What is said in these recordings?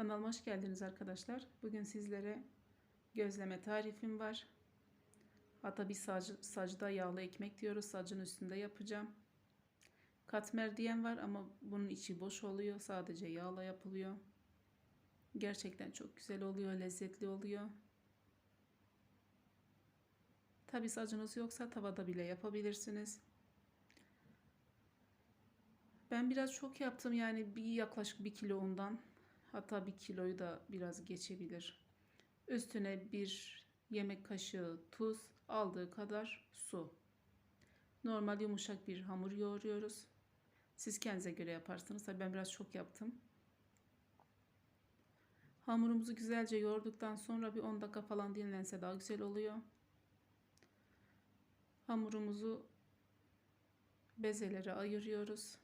Kanalıma hoş geldiniz arkadaşlar. Bugün sizlere gözleme tarifim var. Hatta bir sac, sacda yağlı ekmek diyoruz. Sacın üstünde yapacağım. Katmer diyen var ama bunun içi boş oluyor. Sadece yağla yapılıyor. Gerçekten çok güzel oluyor. Lezzetli oluyor. Tabi sacınız yoksa tavada bile yapabilirsiniz. Ben biraz çok yaptım yani bir yaklaşık bir kilo undan hatta bir kiloyu da biraz geçebilir. Üstüne bir yemek kaşığı tuz, aldığı kadar su. Normal yumuşak bir hamur yoğuruyoruz. Siz kendinize göre yaparsınız. Tabii ben biraz çok yaptım. Hamurumuzu güzelce yoğurduktan sonra bir 10 dakika falan dinlense daha güzel oluyor. Hamurumuzu bezelere ayırıyoruz.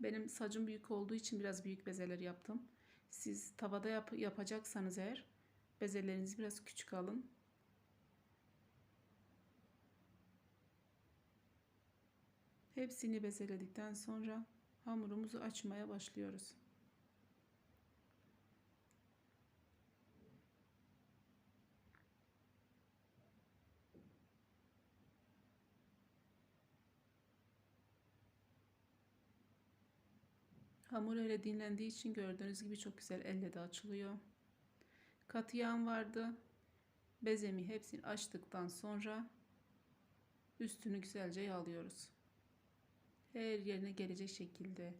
Benim sacım büyük olduğu için biraz büyük bezeler yaptım. Siz tavada yap yapacaksanız eğer bezelerinizi biraz küçük alın. Hepsini bezeledikten sonra hamurumuzu açmaya başlıyoruz. Hamur öyle dinlendiği için gördüğünüz gibi çok güzel elle de açılıyor. Katı yağım vardı. Bezemi hepsini açtıktan sonra üstünü güzelce yağlıyoruz. Her yerine gelecek şekilde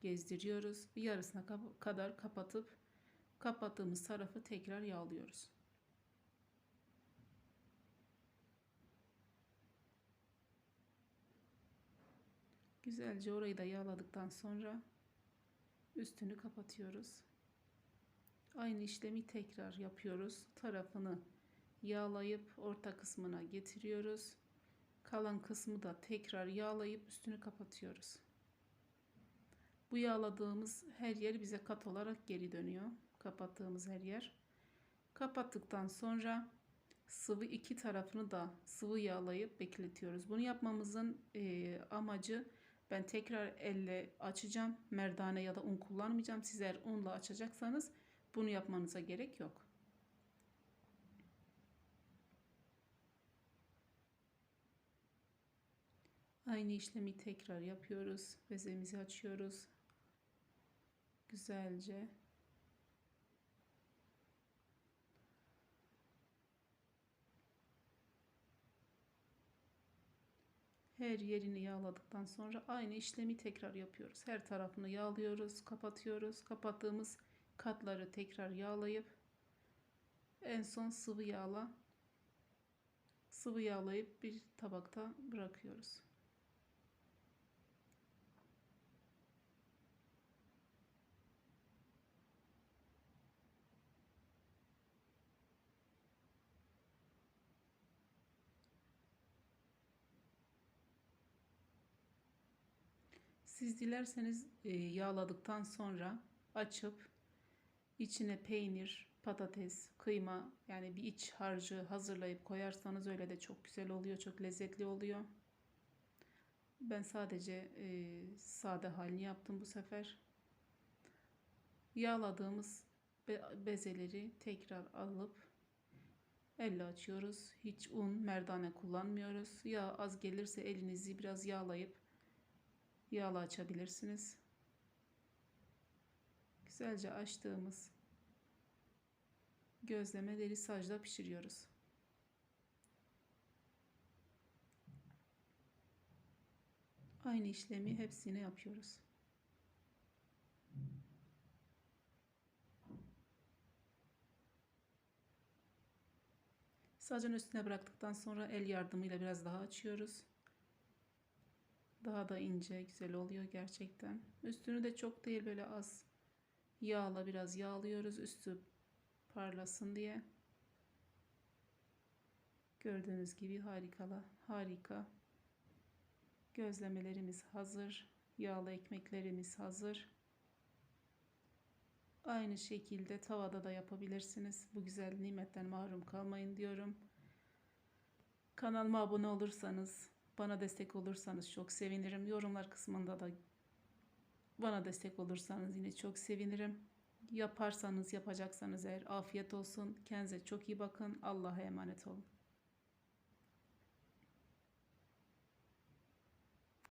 gezdiriyoruz. Yarısına kadar kapatıp kapattığımız tarafı tekrar yağlıyoruz. Güzelce orayı da yağladıktan sonra üstünü kapatıyoruz. Aynı işlemi tekrar yapıyoruz. Tarafını yağlayıp orta kısmına getiriyoruz. Kalan kısmı da tekrar yağlayıp üstünü kapatıyoruz. Bu yağladığımız her yer bize kat olarak geri dönüyor. Kapattığımız her yer. Kapattıktan sonra sıvı iki tarafını da sıvı yağlayıp bekletiyoruz. Bunu yapmamızın e, amacı ben tekrar elle açacağım. Merdane ya da un kullanmayacağım. Siz eğer unla açacaksanız bunu yapmanıza gerek yok. Aynı işlemi tekrar yapıyoruz. Bezemizi açıyoruz. Güzelce Her yerini yağladıktan sonra aynı işlemi tekrar yapıyoruz. Her tarafını yağlıyoruz, kapatıyoruz. Kapattığımız katları tekrar yağlayıp en son sıvı yağla sıvı yağlayıp bir tabakta bırakıyoruz. Siz dilerseniz e, yağladıktan sonra açıp içine peynir, patates, kıyma yani bir iç harcı hazırlayıp koyarsanız öyle de çok güzel oluyor, çok lezzetli oluyor. Ben sadece e, sade halini yaptım bu sefer. Yağladığımız be bezeleri tekrar alıp elle açıyoruz. Hiç un, merdane kullanmıyoruz. Yağ az gelirse elinizi biraz yağlayıp yağla açabilirsiniz. Güzelce açtığımız gözlemeleri sacda pişiriyoruz. Aynı işlemi hepsine yapıyoruz. Sacın üstüne bıraktıktan sonra el yardımıyla biraz daha açıyoruz. Daha da ince, güzel oluyor gerçekten. Üstünü de çok değil böyle az yağla biraz yağlıyoruz üstü parlasın diye. Gördüğünüz gibi harikalı, harika. Gözlemelerimiz hazır. Yağlı ekmeklerimiz hazır. Aynı şekilde tavada da yapabilirsiniz. Bu güzel nimetten mahrum kalmayın diyorum. Kanalıma abone olursanız bana destek olursanız çok sevinirim. Yorumlar kısmında da bana destek olursanız yine çok sevinirim. Yaparsanız yapacaksanız eğer afiyet olsun. Kendinize çok iyi bakın. Allah'a emanet olun.